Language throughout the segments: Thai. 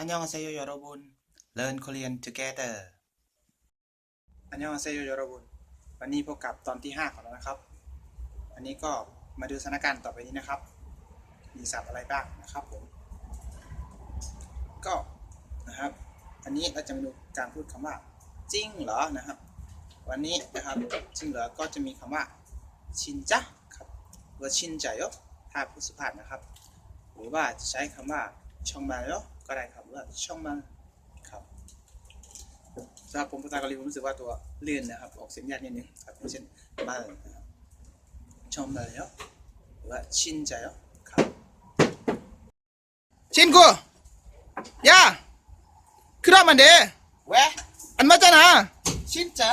อันยองเซโยยอรบุน Learn Korean Together อันยองเซโยยอรบุน วันนี้พบกับตอนที่ 5 ของเรานะครับ อันนี้ก็มาดูสถานการณ์ต่อไปนี้นะครับ มีศัพท์อะไรบ้างนะครับผม ก็นะครับ อันนี้เราจะมาดูการพูดคำว่า จริงเหรอนะครับ วันนี้นะครับ จริงเหรอ ก็จะมีคำว่า ชินจ้ะครับว่าชินใจยถ้าพูดสุภาพนะครับ หรือว่าจะใช้คำว่า ช่องมาเนาะก็ได้ครับว่าช่องมาครับสำหรับผมภาษาเกาหลีผมรู้สึกว่าตัวเลื่อนนะครับ ออกเสียงยากนิดนึงครับเช่นมานะครับช่องมาเนาะหรือว่าชินใจเนาะครับชินกูย่าคือรามันเดเวอันมาจานะชินจ้า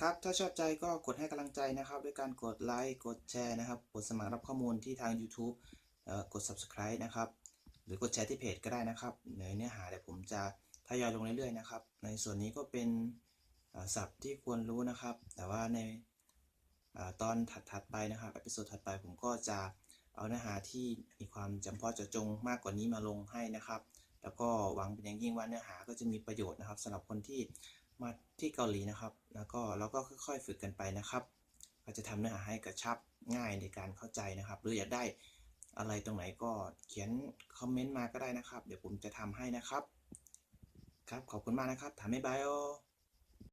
ครับ ถ้าชอบใจก็กดให้กำลังใจนะครับ ด้วยการกดไลค์ กดแชร์นะครับ กดสมัครรับข้อมูลที่ทาง YouTube กด subscribe นะครับ หรือกดแชร์ที่เพจก็ได้นะครับในเนื้อหาเดี๋ยวผมจะทยอยลงเรื่อยๆนะครับ ในส่วนนี้ก็เป็นศัพท์ที่ควรรู้นะครับ แต่ว่าในอตอนถัดๆไปนะครับอพิโซดถัดไปผมก็จะเอาเนื้อหาที่มีความจำเพาะเจาะจงมากกว่านี้มาลงให้นะครับ แล้วก็หวังเป็นอย่างยิ่งว่าเนื้อหาก็จะมีประโยชน์นะครับสำหรับคนที่มาที่เกาหลีนะครับ แล้วก็เราก็ค่อยๆฝึกกันไปนะครับ ก็จะทำเนื้อหาให้กระชับง่ายในการเข้าใจนะครับ หรืออยากได้ อะไรตรงไหนก็เขียนคอมเมนต์มาก็ได้นะครับ เดี๋ยวผมจะทำให้นะครับ ครับ ขอบคุณมากนะครับถามไม่บายโอ